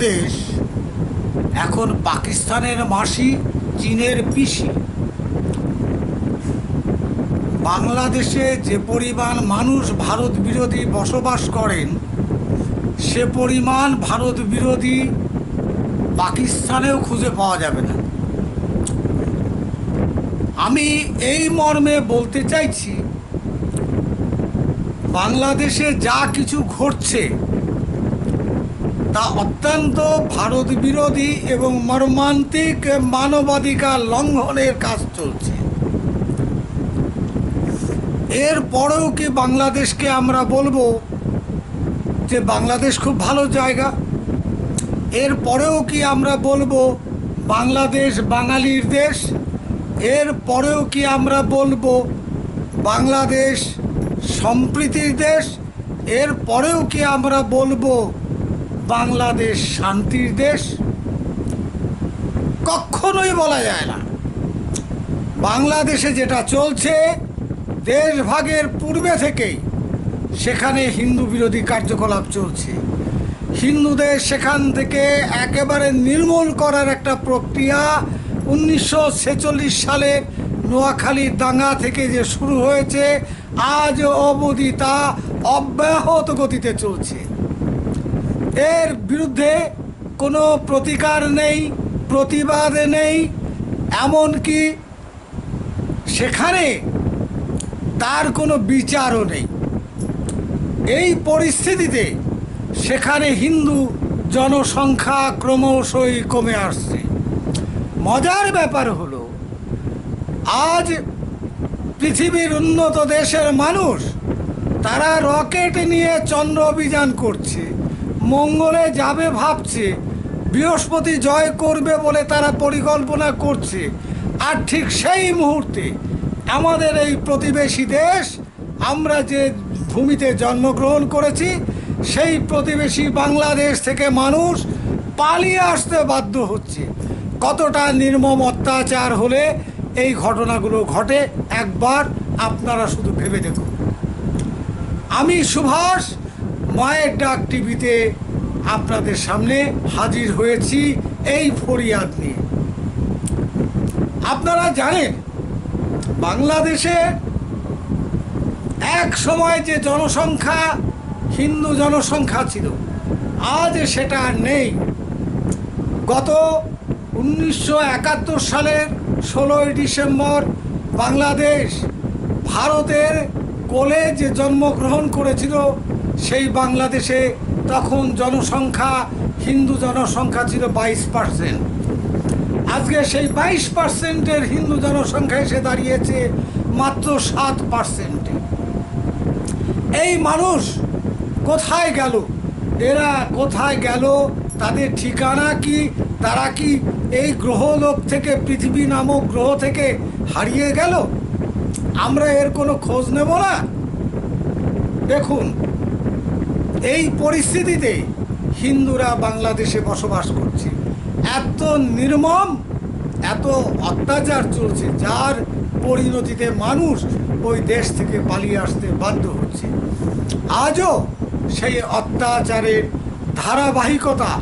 বাংলাদেশ, এখন পাকিস্তানের মাসি, চীনের পিসি। বাংলাদেশে যে পরিমাণ মানুষ ভারত বিরোধী বসবাস করেন, সে পরিমাণ ভারত বিরোধী পাকিস্তানেও খুঁজে পাওয়া যাবে না। আমি এই মর্মে বলতে চাইছি, বাংলাদেশে যা কিছু ঘটছে তা অত্যন্ত ভারত বিরোধী এবং মর্মান্তিক মানবাধিকার লঙ্ঘনের কাজ চলছে। এর পরেও কি বাংলাদেশকে আমরা বলব যে বাংলাদেশ খুব ভালো জায়গা? এর পরেও কি আমরা বলব বাংলাদেশ বাঙালির দেশ? এর পরেও কি আমরা বলব বাংলাদেশ সম্প্রীতির দেশ? এর পরেও কি আমরা বলব বাংলাদেশ শান্তির দেশ, কখনোই বলা যায় না। বাংলাদেশে যেটা চলছে দেশ ভাগের পূর্বে থেকেই সেখানে হিন্দু বিরোধী কার্যকলাপ চলছে। হিন্দুদের সেখান থেকে একেবারে নির্মূল করার একটা প্রক্রিয়া উনিশশো ছেচল্লিশ সালে নোয়াখালী দাঙ্গা থেকে যে শুরু হয়েছে, আজ অবধি তা অব্যাহত গতিতে চলছে। এর বিরুদ্ধে কোনো প্রতিকার নেই, প্রতিবাদ নেই, এমনকি সেখানে তার কোনো বিচারও নেই। এই পরিস্থিতিতে সেখানে হিন্দু জনসংখ্যা ক্রমশই কমে আসছে। মজার ব্যাপার হলো, আজ পৃথিবীর উন্নত দেশের মানুষ তারা রকেট নিয়ে চন্দ্র অভিযান করছে। মঙ্গলে যাবে ভাবছে। বৃহস্পতি জয় করবে বলে তারা পরিকল্পনা করছে। আর ঠিক সেই মুহূর্তে আমাদের এই প্রতিবেশী দেশ, আমরা যে ভূমিতে জন্মগ্রহণ করেছি, সেই প্রতিবেশী বাংলাদেশ থেকে মানুষ পালিয়ে আসতে বাধ্য হচ্ছে। কতটা নির্মম অত্যাচার হলে এই ঘটনাগুলো ঘটে, একবার আপনারা শুধু ভেবে দেখুন। আমি সুভাষ মায়ের ডাক টিভিতে আপনাদের সামনে হাজির হয়েছি এই ফরিয়াদ নিয়ে। আপনারা জানেন, বাংলাদেশে এক সময় যে জনসংখ্যা, হিন্দু জনসংখ্যা ছিল, আজ সেটা নেই। গত উনিশশো একাত্তর সালের ষোলোই ডিসেম্বর বাংলাদেশ ভারতের কোলে যে জন্মগ্রহণ করেছিল সেই বাংলাদেশে তখন জনসংখ্যা, হিন্দু জনসংখ্যা ছিল বাইশ পার্সেন্ট। আজকে সেই বাইশ পার্সেন্টের হিন্দু জনসংখ্যা এসে দাঁড়িয়েছে মাত্র সাত পার্সেন্টে। এই মানুষ কোথায় গেল? এরা কোথায় গেল? তাদের ঠিকানা কি? তারা কি এই গ্রহলোক থেকে, পৃথিবী নামক গ্রহ থেকে হারিয়ে গেল? আমরা এর কোনো খোঁজ নেব না? দেখুন এই পরিস্থিতিতে হিন্দুরা বাংলাদেশে বসবাস করছে। এত নির্মম, এত অত্যাচার চলছে, যার পরিণতিতে মানুষ ওই দেশ থেকে পালিয়ে আসতে বাধ্য হচ্ছে। আজও সেই অত্যাচারের ধারাবাহিকতা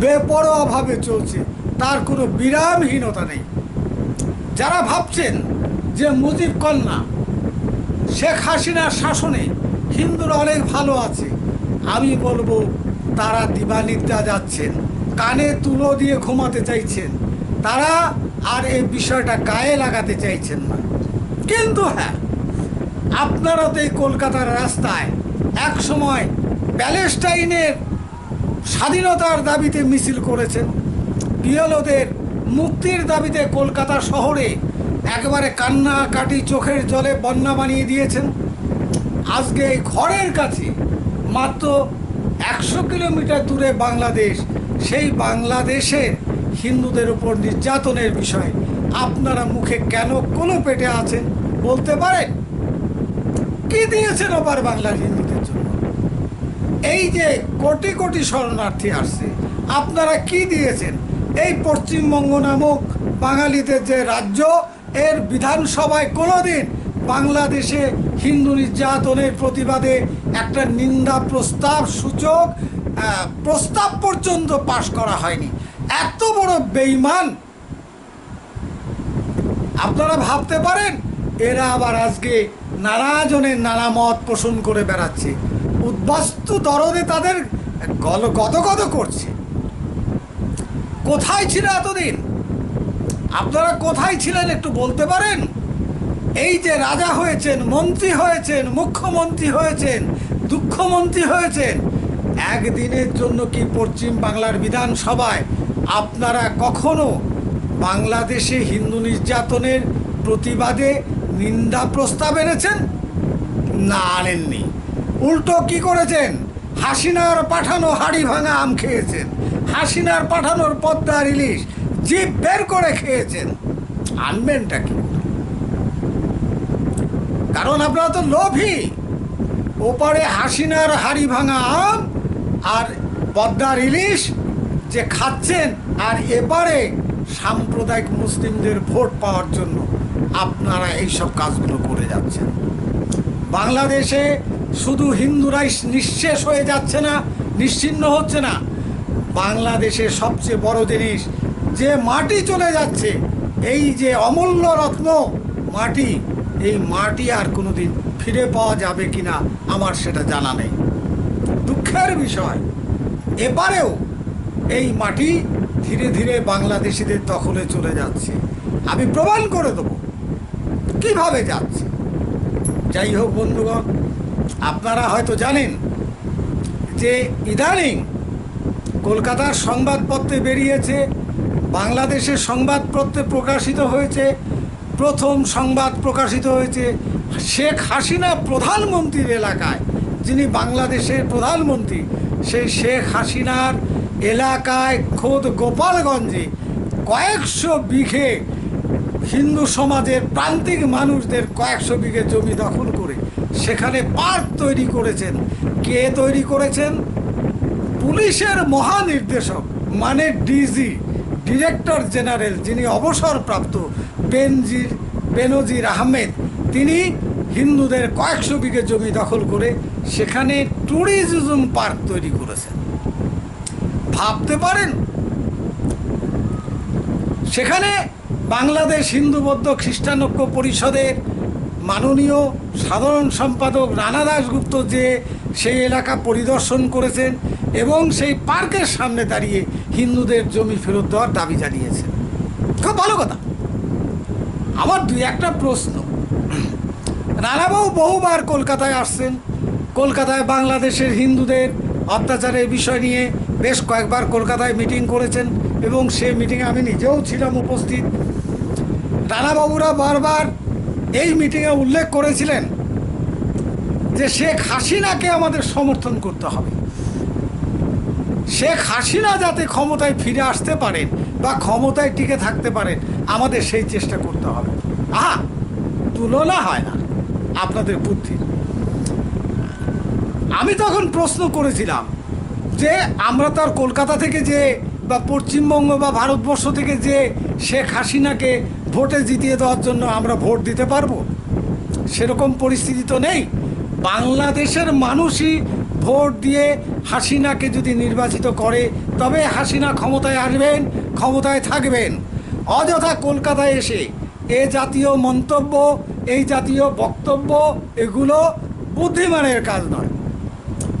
বেপরোয়াভাবে চলছে, তার কোনো বিরামহীনতা নেই। যারা ভাবছেন যে মুজিব কন্যা শেখ হাসিনার শাসনে হিন্দুরা অনেক ভালো আছে। আমি বলব, তারা দিবানিদ্রা যাচ্ছেন, কানে তুলো দিয়ে ঘুমাতে চাইছেন। তারা আর এই বিষয়টা গায়ে লাগাতে চাইছেন না। কিন্তু হ্যাঁ আপনারা তো এই কলকাতার রাস্তায় এক সময় প্যালেস্টাইনের স্বাধীনতার দাবিতে মিছিল করেছেন। বিয়লদের মুক্তির দাবিতে কলকাতা শহরে একবারে কান্নাকাটি চোখের জলে বন্যা বানিয়ে দিয়েছেন। আজকে এই ঘরের কাছে মাত্র একশো কিলোমিটার দূরে বাংলাদেশ, সেই বাংলাদেশের হিন্দুদের উপর নির্যাতনের বিষয় আপনারা মুখে কেন কোনো পেটে আছেন বলতে পারেন? কি দিয়েছেন ওপার বাংলার হিন্দুদের জন্য? এই যে কোটি কোটি শরণার্থী আসছে, আপনারা কি দিয়েছেন? এই পশ্চিমবঙ্গ নামক বাঙালিদের যে রাজ্য, এর বিধানসভায় কোনোদিন বাংলাদেশে হিন্দু নির্যাতনের প্রতিবাদে একটা নিন্দা প্রস্তাব সূচক প্রস্তাব পর্যন্ত পাশ করা হয়নি। এত বড় বেইমান! আপনারা ভাবতে পারেন, এরা আবার আজকে নানা জনের নানা মত পোষণ করে বেড়াচ্ছে। উদ্বাস্তু দরদে তাদের গল গদগদ করছে। কোথায় ছিল এতদিন? আপনারা কোথায় ছিলেন একটু বলতে পারেন? এই যে রাজা হয়েছেন, মন্ত্রী হয়েছেন, মুখ্যমন্ত্রী হয়েছেন, দুঃখমন্ত্রী হয়েছেন, একদিনের জন্য কি পশ্চিম বাংলার বিধানসভায় আপনারা কখনো বাংলাদেশে হিন্দু নির্যাতনের প্রতিবাদে নিন্দা প্রস্তাব এনেছেন? না আনেননি। উল্টো কি করেছেন? হাসিনার পাঠানো হাড়ি ভাঙা আম খেয়েছেন। হাসিনার পাঠানোর পদ্মার ইলিশ জিপ বের করে খেয়েছেন। আনবেনটা কি? কারণ আপনারা তো লোভী। ওপারে হাসিনার হাড়ি ভাঙা আম আর পদ্মার ইলিশ যে খাচ্ছেন, আর এবারে সাম্প্রদায়িক মুসলিমদের ভোট পাওয়ার জন্য আপনারা এইসব কাজগুলো করে যাচ্ছেন। বাংলাদেশে শুধু হিন্দুরাই নিঃশেষ হয়ে যাচ্ছে না নিশ্চিহ্ন হচ্ছে না। বাংলাদেশের সবচেয়ে বড় জিনিস, যে মাটি চলে যাচ্ছে, এই যে অমূল্য রত্ন মাটি এই মাটি আর কোনোদিন ফিরে পাওয়া যাবে কিনা আমার সেটা জানা নেই। দুঃখের বিষয়, এবারেও এই মাটি ধীরে ধীরে বাংলাদেশিদের দখলে চলে যাচ্ছে। আমি প্রমাণ করে দেবো কীভাবে যাচ্ছে। যাই হোক বন্ধুগণ, আপনারা হয়তো জানেন যে ইদানিং কলকাতার সংবাদপত্রে বেরিয়েছে, বাংলাদেশের সংবাদপত্রে প্রকাশিত হয়েছে প্রথম সংবাদ প্রকাশিত হয়েছে শেখ হাসিনা প্রধানমন্ত্রীর এলাকায়। যিনি বাংলাদেশের প্রধানমন্ত্রী, সেই শেখ হাসিনার এলাকায় খোদ গোপালগঞ্জে কয়েকশো বিঘে হিন্দু সমাজের প্রান্তিক মানুষদের কয়েকশো বিঘে জমি দখল করে সেখানে পার্ক তৈরি করেছেন। কে তৈরি করেছেন? পুলিশের মহানির্দেশক মানে ডিজি, ডিরেক্টর জেনারেল যিনি অবসরপ্রাপ্ত বেনজির বেনজির আহমেদ, তিনি হিন্দুদের কয়েকশো বিঘে জমি দখল করে সেখানে ট্যুরিজম পার্ক তৈরি করেছেন। ভাবতে পারেন? সেখানে বাংলাদেশ হিন্দু বৌদ্ধ খ্রিস্টান ঐক্য পরিষদের মাননীয় সাধারণ সম্পাদক রানা দাসগুপ্ত যে সেই এলাকা পরিদর্শন করেছেন এবং সেই পার্কের সামনে দাঁড়িয়ে হিন্দুদের জমি ফেরত দেওয়ার দাবি জানিয়েছেন। খুব ভালো কথা। আমার দুই একটা প্রশ্ন। রানাবাবু বহুবার কলকাতায় আসছেন। কলকাতায় বাংলাদেশের হিন্দুদের অত্যাচারের বিষয় নিয়ে বেশ কয়েকবার কলকাতায় মিটিং করেছেন এবং সে মিটিংয়ে আমি নিজেও ছিলাম উপস্থিত। রানাবাবুরা বারবার এই মিটিংয়ে উল্লেখ করেছিলেন যে শেখ হাসিনাকে আমাদের সমর্থন করতে হবে। শেখ হাসিনা যাতে ক্ষমতায় ফিরে আসতে পারেন বা ক্ষমতায় টিকে থাকতে পারেন, আমাদের সেই চেষ্টা করতে হবে। আহা, তুলনা হয় না, আপনাদের বুদ্ধির আমি তখন প্রশ্ন করেছিলাম যে, আমরা তো আর কলকাতা থেকে যে, বা পশ্চিমবঙ্গ বা ভারতবর্ষ থেকে যে, শেখ হাসিনাকে ভোটে জিতিয়ে দেওয়ার জন্য আমরা ভোট দিতে পারব? সেরকম পরিস্থিতি তো নেই। বাংলাদেশের মানুষই ভোট দিয়ে হাসিনাকে যদি নির্বাচিত করে, তবে হাসিনা ক্ষমতায় আসবেন ক্ষমতায় থাকবেন। অযথা কলকাতায় এসে এ জাতীয় মন্তব্য, এই জাতীয় বক্তব্য, এগুলো বুদ্ধিমানের কাজ নয়।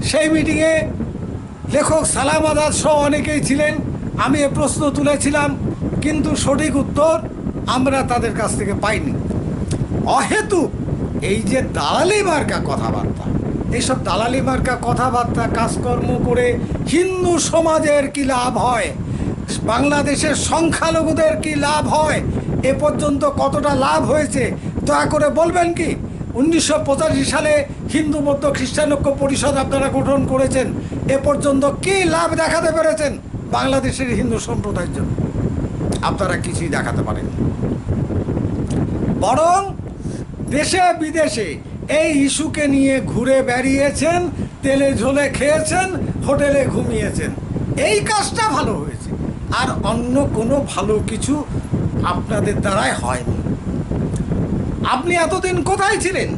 সেই মিটিংয়ে লেখক সালাম আজাদ সহ অনেকেই ছিলেন, আমি এ প্রশ্ন তুলেছিলাম, কিন্তু সঠিক উত্তর আমরা তাদের কাছ থেকে পাইনি। অহেতু এই যে দালালি মার্কা কথাবার্তা এইসব দালালি মার্কা কথাবার্তা, কাজকর্ম করে হিন্দু সমাজের কি লাভ হয়? বাংলাদেশের সংখ্যালঘুদের কি লাভ হয়? এ পর্যন্ত কতটা লাভ হয়েছে? দয়া করে বলবেন কি? উনিশশো পঁচাশি সালে হিন্দু বৌদ্ধ খ্রিস্টান ঐক্য পরিষদ আপনারা গঠন করেছেন। এ পর্যন্ত কি লাভ দেখাতে পেরেছেন বাংলাদেশের হিন্দু সম্প্রদায়ের জন্য? আপনারা কিছুই দেখাতে পারেন বরং দেশে বিদেশে এই ইস্যুকে নিয়ে ঘুরে বেরিয়েছেন তেলে ঝোলে খেয়েছেন, হোটেলে ঘুমিয়েছেন। এই কাজটা ভালো হয়েছে। আর অন্য কোনো ভালো কিছু আপনাদের দ্বারাই হয়নি। আপনি এতদিন কোথায় ছিলেন?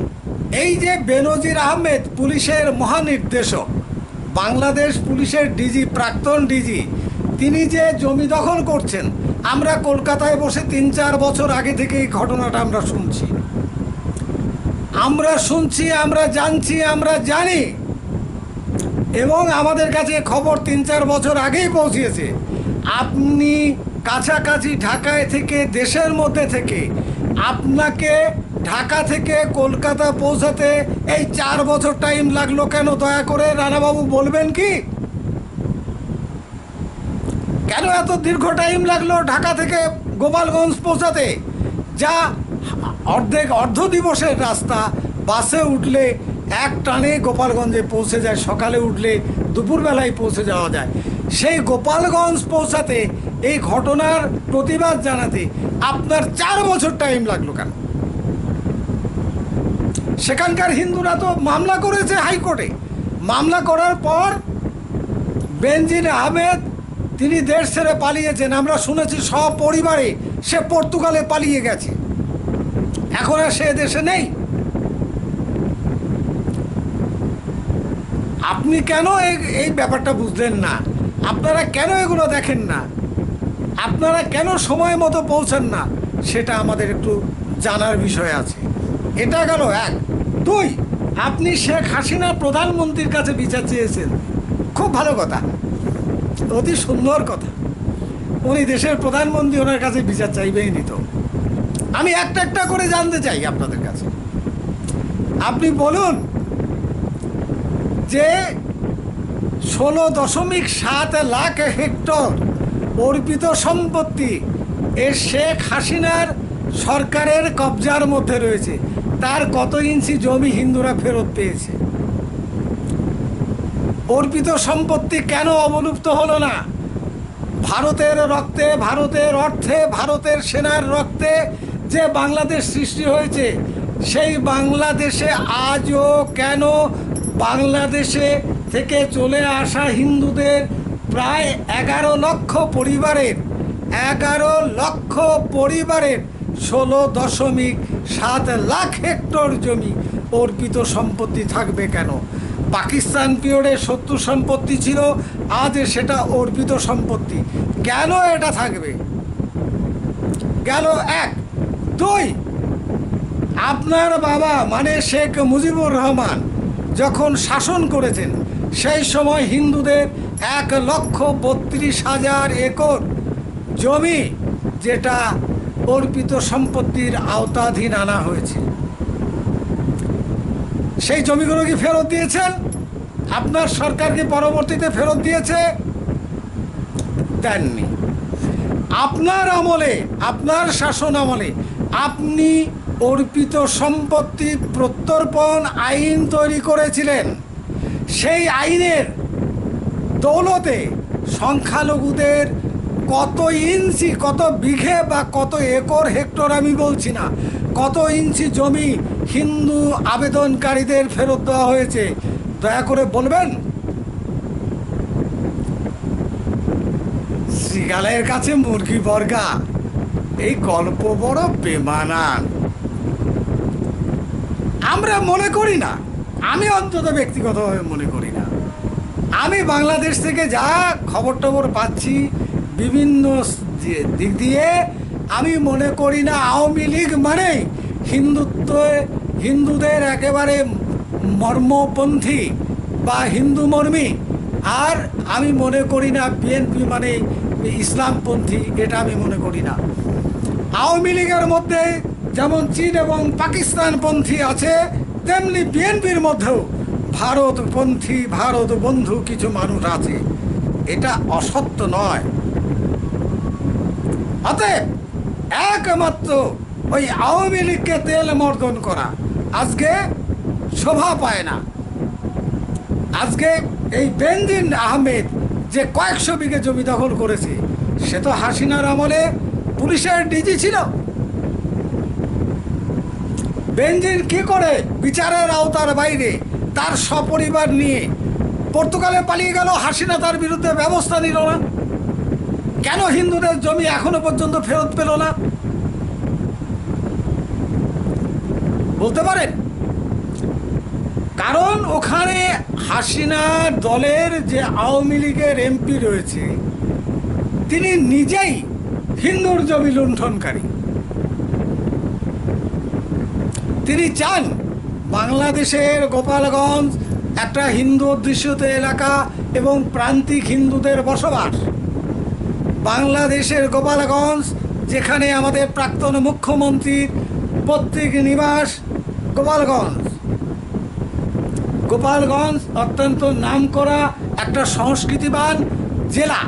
এই যে বেনজির আহমেদ পুলিশের মহানির্দেশক, বাংলাদেশ পুলিশের ডিজি, প্রাক্তন ডিজি, তিনি যে জমি দখল করছেন, আমরা কলকাতায় বসে তিন চার বছর আগে থেকে এই ঘটনাটা আমরা শুনছি। আমরা শুনছি, আমরা জানছি, আমরা জানি। এবং আমাদের কাছে খবর তিন চার বছর আগেই পৌঁছিয়েছে আপনি কাছাকাছি ঢাকায় থেকে দেশের মধ্যে থেকে আপনাকে ঢাকা থেকে কলকাতা পৌঁছাতে এই চার বছর টাইম লাগল কেন? দয়া করে রানাবাবু বলবেন কি? কেন এত দীর্ঘ টাইম লাগল ঢাকা থেকে গোপালগঞ্জ পৌঁছাতে? যা অর্ধেক অর্ধ দিবসের রাস্তা। বাসে উঠলে এক টানে গোপালগঞ্জে পৌঁছে যায়, সকালে উঠলে দুপুরবেলায় পৌঁছে যাওয়া যায়। সেই গোপালগঞ্জ পৌঁছাতে এই ঘটনার প্রতিবাদ জানাতে আপনার চার বছর টাইম লাগল কেন? সেখানকার হিন্দুরা তো মামলা করেছে হাইকোর্টে। মামলা করার পর বেনজির আহমেদ, তিনি দেশ ছেড়ে পালিয়েছেন। আমরা শুনেছি সপরিবারে সে পর্তুগালে পালিয়ে গেছে। এখন আর সে দেশে নেই। আপনি কেন এই ব্যাপারটা বুঝলেন না? আপনারা কেন এগুলো দেখেন না? আপনারা কেন সময় মতো পৌঁছান না? সেটা আমাদের একটু জানার বিষয় আছে। এটা গেল এক। দুই, আপনি শেখ হাসিনা প্রধানমন্ত্রীর কাছে বিচার চেয়েছেন। খুব ভালো কথা। অতি সুন্দর কথা। উনি দেশের প্রধানমন্ত্রী ওনার কাছে বিচার চাইবেই নিত আমি একটা একটা করে জানতে চাই আপনাদের কাছে। আপনি বলুন যে ষোলো দশমিক সাত লাখ হেক্টর অর্পিত সম্পত্তি এ শেখ হাসিনার সরকারের কবজার মধ্যে রয়েছে। তার কত ইঞ্চি জমি হিন্দুরা ফেরত পেয়েছে? অর্পিত সম্পত্তি কেন অবলুপ্ত হলো না? ভারতের রক্তে, ভারতের অর্থে, ভারতের সেনার রক্তে যে বাংলাদেশ সৃষ্টি হয়েছে, সেই বাংলাদেশে আজও কেন বাংলাদেশে থেকে চলে আসা হিন্দুদের প্রায় এগারো লক্ষ পরিবারের, এগারো লক্ষ পরিবারের ষোলো দশমিক সাত লাখ হেক্টর জমি অর্পিত সম্পত্তি থাকবে কেন? পাকিস্তান পিরিয়ডে শত্রু সম্পত্তি ছিল, আজ সেটা অর্পিত সম্পত্তি। কেন এটা থাকবে? গেল এক। দুই, আপনার বাবা মানে শেখ মুজিবুর রহমান যখন শাসন করেছেন সেই সময় হিন্দুদের এক লক্ষ বত্রিশ হাজার একর জমি যেটা অর্পিত সম্পত্তির আওতাধীন আনা হয়েছে। সেই জমিগুলো কি ফেরত দিয়েছেন? আপনার সরকার কি পরবর্তীতে ফেরত দিয়েছে? দেননি। আপনার আমলে, আপনার শাসন আমলে আপনি অর্পিত সম্পত্তি প্রত্যর্পণ আইন তৈরি করেছিলেন। সেই আইনের দৌলতে সংখ্যালঘুদের কত ইঞ্চি, কত বিঘে বা কত একর হেক্টর আমি বলছি না, কত ইঞ্চি জমি হিন্দু আবেদনকারীদের ফেরত দেওয়া হয়েছে, দয়া করে বলবেন? শ্রীগালের কাছে মুরগি বর্গা, এই গল্প বড় বেমানান। আমরা মনে করি না আমি অন্তত ব্যক্তিগতভাবে মনে করি না। আমি বাংলাদেশ থেকে যা খবর টবর পাচ্ছি বিভিন্ন দিক দিয়ে, আমি মনে করি না আওয়ামী লীগ মানে হিন্দুত্ব, হিন্দুদের একেবারে মর্মপন্থী বা হিন্দু মর্মী। আর আমি মনে করি না বিএনপি মানে ইসলামপন্থী, এটা আমি মনে করি না। আওয়ামী লীগের মধ্যে যেমন চীন এবং পাকিস্তানপন্থী আছে তেমনি বিএনপির মধ্যেও ভারতপন্থী ভারত বন্ধু কিছু মানুষ আছে। এটা অসত্য নয়। অতএব একমাত্র ওই আওয়ামী লীগকে তেল মর্দন করা আজকে শোভা পায় না। আজকে এই বেনজিন আহমেদ যে কয়েকশো বিঘে জমি দখল করেছে, সে তো হাসিনার আমলে পুলিশের ডিজি ছিল। বেনজিন কি করে বিচারের আওতার বাইরে? তার সপরিবার নিয়ে। পর্তুগালে পালিয়ে গেল হাসিনা, তার বিরুদ্ধে ব্যবস্থা নিল না। কেন হিন্দুদের জমি এখনও পর্যন্ত ফেরত পেল না? বলতে পারেন? কারণ ওখানে হাসিনা দলের যে আওয়ামী লীগের এমপি রয়েছে, তিনি নিজেই হিন্দুর জমি লুণ্ঠনকারী। তিনি চান বাংলাদেশের গোপালগঞ্জ একটা হিন্দু অধ্যুষিত এলাকা এবং প্রান্তিক হিন্দুদের বসবাস। বাংলাদেশের গোপালগঞ্জ, যেখানে আমাদের প্রাক্তন মুখ্যমন্ত্রীর পৈতৃক নিবাস গোপালগঞ্জ। গোপালগঞ্জ অত্যন্ত নামকরা একটা সংস্কৃতিবান জেলা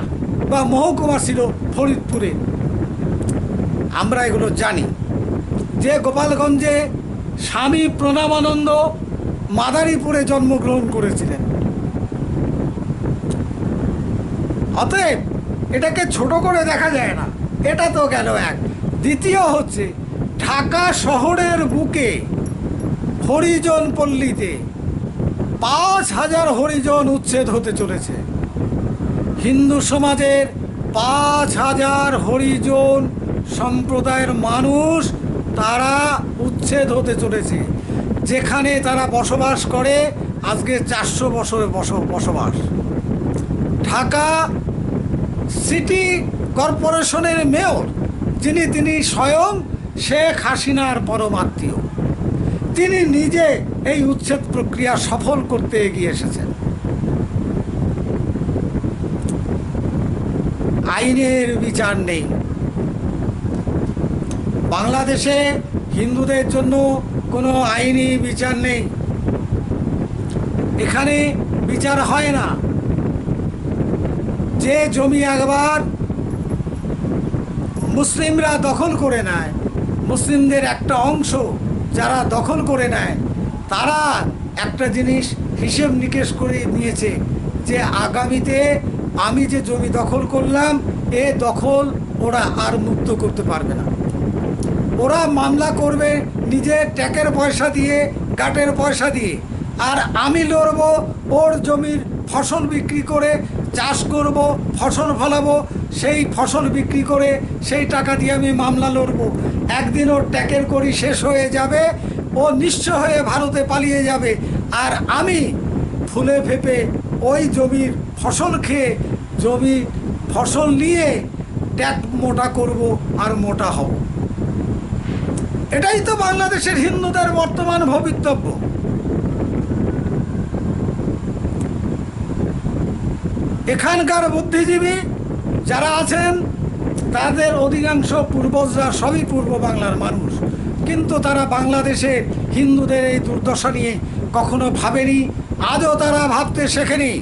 বা মহকুমা ছিল ফরিদপুরে। আমরা এগুলো জানি। যে গোপালগঞ্জে স্বামী প্রণামানন্দ মাদারীপুরে জন্মগ্রহণ করেছিলেন। অতএব এটাকে ছোট করে দেখা যায় না। এটা তো গেল এক। দ্বিতীয় হচ্ছে, ঢাকা শহরের বুকে হরিজন পল্লীতে পাঁচ হাজার হরিজন উচ্ছেদ হতে চলেছে। হিন্দু সমাজের পাঁচ হাজার হরিজন সম্প্রদায়ের মানুষ তারা উচ্ছেদ হতে চলেছে। যেখানে তারা বসবাস করে, আজকে চারশো বছরে বস- বসবাস। ঢাকা সিটি কর্পোরেশনের মেয়র, যিনি, তিনি স্বয়ং শেখ হাসিনার পরমাত্মীয় তিনি নিজে এই উচ্ছেদ প্রক্রিয়া সফল করতে এগিয়ে এসেছেন। আইনের বিচার নেই। বাংলাদেশে হিন্দুদের জন্য কোনো আইনি বিচার নেই। এখানে বিচার হয় না। যে জমি একবার মুসলিমরা দখল করে নেয়, মুসলিমদের একটা অংশ যারা দখল করে নেয়, তারা একটা জিনিস হিসেব নিকেশ করে নিয়েছে যে আগামীতে আমি যে জমি দখল করলাম, এ দখল ওরা আর মুক্ত করতে পারবে না। ওরা মামলা করবে নিজের ট্যাকের পয়সা দিয়ে, গাটের পয়সা দিয়ে। আর আমি লড়বো, ওর জমির ফসল বিক্রি করে চাষ করব, ফসল ফলাবো, সেই ফসল বিক্রি করে সেই টাকা দিয়ে আমি মামলা লড়বো। একদিন ওর ট্যাকের করি শেষ হয়ে যাবে, ও নিঃস্ব হয়ে ভারতে পালিয়ে যাবে। আর আমি ফুলে ফেপে ওই জমির ফসল খেয়ে জমি ফসল নিয়ে ট্যাক মোটা করব আর মোটা হব। এটাই তো বাংলাদেশের হিন্দুদের বর্তমান ভবিতব্য। এখানকার বুদ্ধিজীবী যারা আছেন, তাদের অধিকাংশ পূর্বজরা সবই পূর্ব বাংলার মানুষ। কিন্তু তারা বাংলাদেশে হিন্দুদের এই দুর্দশা নিয়ে কখনো ভাবেনি, আজও তারা ভাবতে শেখেনি।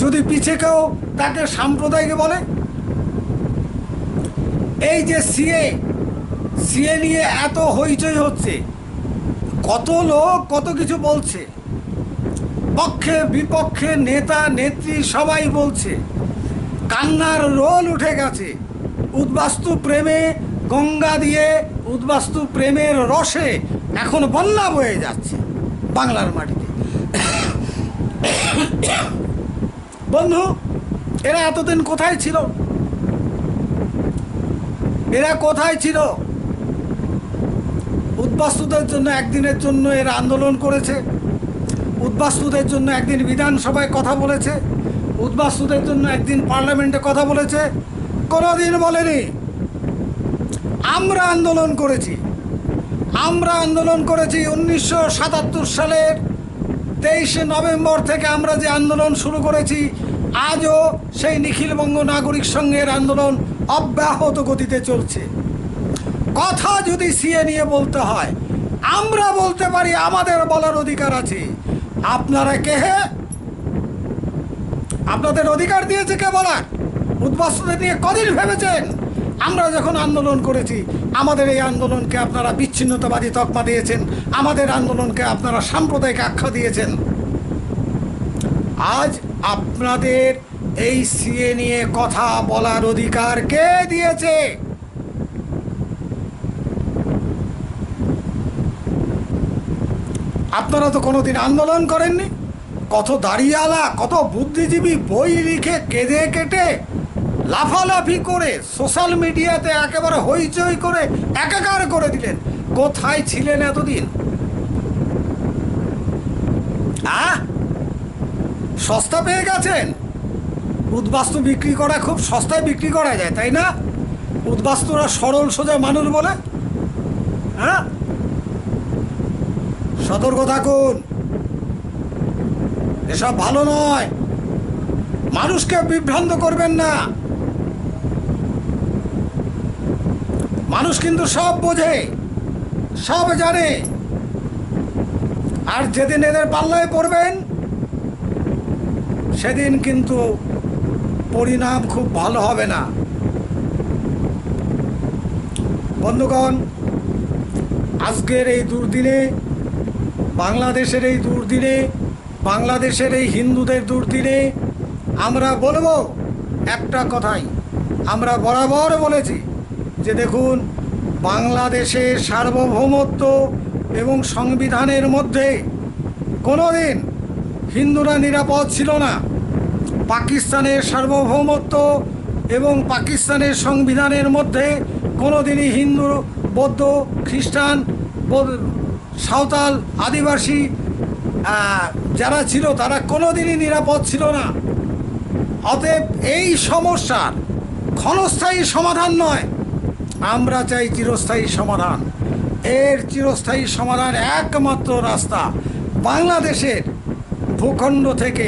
যদি পিছে কেউ তাকে সাম্প্রদায়িক বলে, এই যে সিএ সিএ নিয়ে এত হইচই হচ্ছে। কত লোক কত কিছু বলছে। পক্ষে, বিপক্ষে, নেতা, নেত্রী সবাই বলছে। কান্নার রোল উঠে গেছে। উদ্বাস্তু প্রেমে গঙ্গা দিয়ে উদ্বাস্তু প্রেমের রসে এখন বন্যা বয়ে যাচ্ছে বাংলার মাটিতে। বন্ধু, এরা এতদিন কোথায় ছিল? এরা কোথায় ছিল? উদ্বাস্তুদের জন্য একদিনের জন্য এরা আন্দোলন করেছে। উদ্বাস্তুদের জন্য একদিন বিধানসভায় কথা বলেছে। উদ্বাস্তুদের জন্য একদিন পার্লামেন্টে কথা বলেছে। কোনোদিন বলেনি। আমরা আন্দোলন করেছি। আমরা আন্দোলন করেছি উনিশশো সাতাত্তর সালের তেইশে নভেম্বর থেকে আমরা যে আন্দোলন শুরু করেছি, আজও সেই নিখিলবঙ্গ নাগরিক সংঘের আন্দোলন অব্যাহত গতিতে চলছে। কথা যদি সিএ নিয়ে বলতে হয়, আমরা বলতে পারি আমাদের বলার অধিকার আছে। আপনারা কে হে? আপনাদের অধিকার দিয়েছে কে বলার? উদ্বাস্তুদের নিয়ে কদিন ভেবেছেন? আমরা যখন আন্দোলন করেছি, আমাদের এই আন্দোলনকে আপনারা বিচ্ছিন্নতাবাদী তকমা দিয়েছেন, আমাদের আন্দোলনকে আপনারা সাম্প্রদায়িক আখ্যা দিয়েছেন। আজ আপনাদের এই সিএ নিয়ে কথা বলার অধিকার কে দিয়েছে? আপনারা তো কোনোদিন আন্দোলন করেননি? কত দাঁড়িয়ালা, কত বুদ্ধিজীবী বই লিখে কেঁদে কেটে, লাফালাফি করে সোশ্যাল মিডিয়াতে একেবারে হইচই করে একাকার করে দিলেন। কোথায় ছিলেন এতদিন? সস্তা পেয়ে গেছেন? উদ্বাস্তু বিক্রি করা খুব সস্তায় বিক্রি করা যায়, তাই না? উদ্বাস্তুরা সরল সোজা মানুষ বলে? হ্যাঁ? সতর্ক থাকুন। এসব ভালো নয়। মানুষকে বিভ্রান্ত করবেন না। মানুষ কিন্তু সব বোঝে, সব জানে। আর যেদিন এদের পাল্লায় পড়বেন, সেদিন কিন্তু পরিণাম খুব ভালো হবে না। বন্ধুগণ, আজকের এই দুর্দিনে বাংলাদেশের এই দুর্দিনে, বাংলাদেশের এই হিন্দুদের দুর্দিনে আমরা বলব একটা কথাই। আমরা বরাবর বলেছি যে দেখুন বাংলাদেশের সার্বভৌমত্ব এবং সংবিধানের মধ্যে কোনো দিন হিন্দুরা নিরাপদ ছিল না। পাকিস্তানের সার্বভৌমত্ব এবং পাকিস্তানের সংবিধানের মধ্যে কোনো দিনই হিন্দু, বৌদ্ধ, খ্রিস্টান সাঁওতাল আদিবাসী যারা ছিল তারা কোনোদিনই নিরাপদ ছিল না। অতএব এই সমস্যার ক্ষণস্থায়ী সমাধান নয়। আমরা চাই চিরস্থায়ী সমাধান। এর চিরস্থায়ী সমাধান একমাত্র রাস্তা বাংলাদেশের ভূখণ্ড থেকে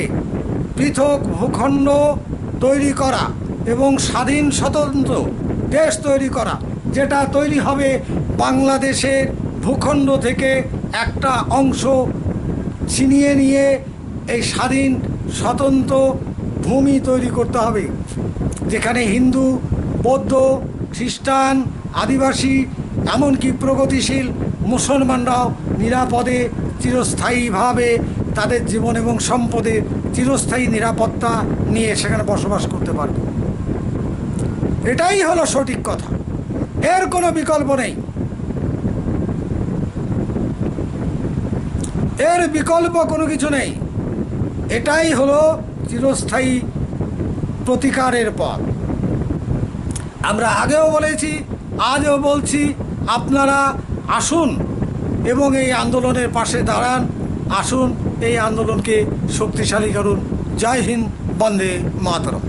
পৃথক ভূখণ্ড তৈরি করা এবং স্বাধীন স্বতন্ত্র দেশ তৈরি করা, যেটা তৈরি হবে বাংলাদেশের ভূখণ্ড থেকে একটা অংশ ছিনিয়ে নিয়ে এই স্বাধীন, স্বতন্ত্র ভূমি তৈরি করতে হবে। যেখানে হিন্দু, বৌদ্ধ, খ্রিস্টান, আদিবাসী, এমনকি প্রগতিশীল মুসলমানরাও নিরাপদে, চিরস্থায়ীভাবে তাদের জীবন এবং সম্পদের চিরস্থায়ী নিরাপত্তা নিয়ে সেখানে বসবাস করতে পারবে। এটাই হলো সঠিক কথা। এর কোনো বিকল্প নেই। এর বিকল্প কোনো কিছু নেই। এটাই হলো চিরস্থায়ী প্রতিকারের পথ। আমরা আগেও বলেছি, আজও বলছি, আপনারা আসুন এবং এই আন্দোলনের পাশে দাঁড়ান। আসুন, এই আন্দোলনকে শক্তিশালী করুন। জয় হিন্দ, বন্দে মাতরম।